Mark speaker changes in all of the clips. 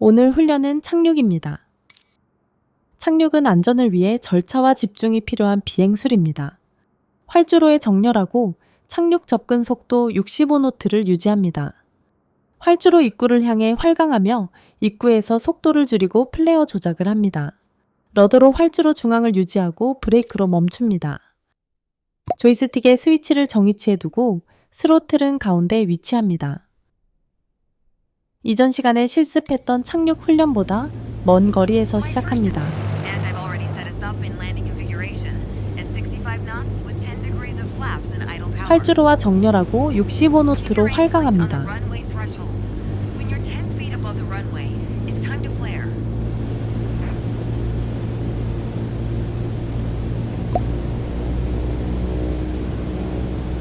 Speaker 1: 오늘 훈련은 착륙입니다. 착륙은 안전을 위해 절차와 집중이 필요한 비행술입니다. 활주로에 정렬하고 착륙 접근 속도 65노트를 유지합니다. 활주로 입구를 향해 활강하며 입구에서 속도를 줄이고 플레어 조작을 합니다. 러더로 활주로 중앙을 유지하고 브레이크로 멈춥니다. 조이스틱에 스위치를 정위치해 두고 스로틀은 가운데 위치합니다. 이전 시간에 실습했던 착륙 훈련보다 먼 거리에서 시작합니다.
Speaker 2: And I've already set us up in landing configuration at 65 knots with 10 degrees of flaps and idle power.
Speaker 1: 활주로와 정렬하고
Speaker 2: Keep
Speaker 1: 65노트로
Speaker 2: your aim point on the
Speaker 1: 활강합니다.
Speaker 2: runway threshold. When you're 10 feet above the runway, it's time to flare.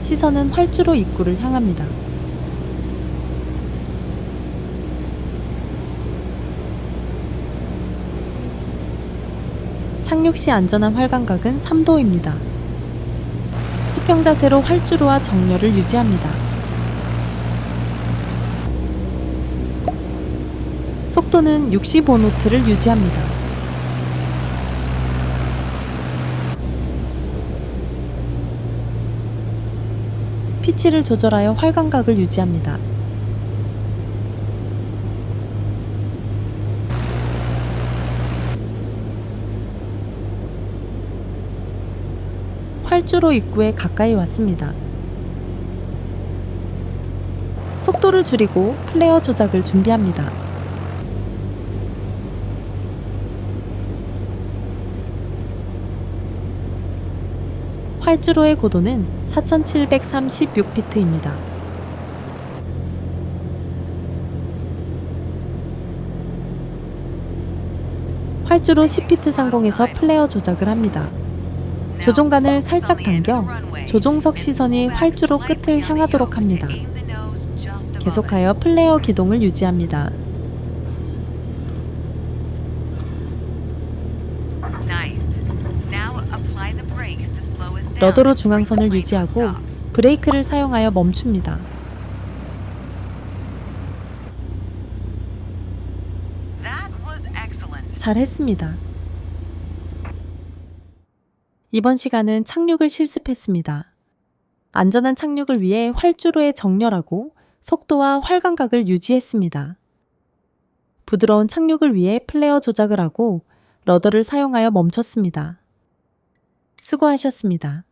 Speaker 1: 시선은 활주로 입구를 향합니다. 착륙 시 안전한 활강각은 3도입니다. 수평 자세로 활주로와 정렬을 유지합니다. 속도는 65노트를 유지합니다. 피치를 조절하여 활강각을 유지합니다. 활주로 입구에 가까이 왔습니다. 속도를 줄이고 플레어 조작을 준비합니다. 활주로의 고도는 4,736피트입니다. 활주로 10피트 상공에서 플레어 조작을 합니다.
Speaker 2: Focus
Speaker 1: 살짝 당겨. 조종석 시선이 활주로 끝을 향하도록 합니다. 계속하여 플레어 기동을 유지합니다. 러더로 중앙선을 유지하고. 브레이크를 사용하여 멈춥니다. 잘했습니다. 이번 시간은 착륙을 실습했습니다. 안전한 착륙을 위해 활주로에 정렬하고 속도와 활강각을 유지했습니다. 부드러운 착륙을 위해 플레어 조작을 하고 러더를 사용하여 멈췄습니다. 수고하셨습니다.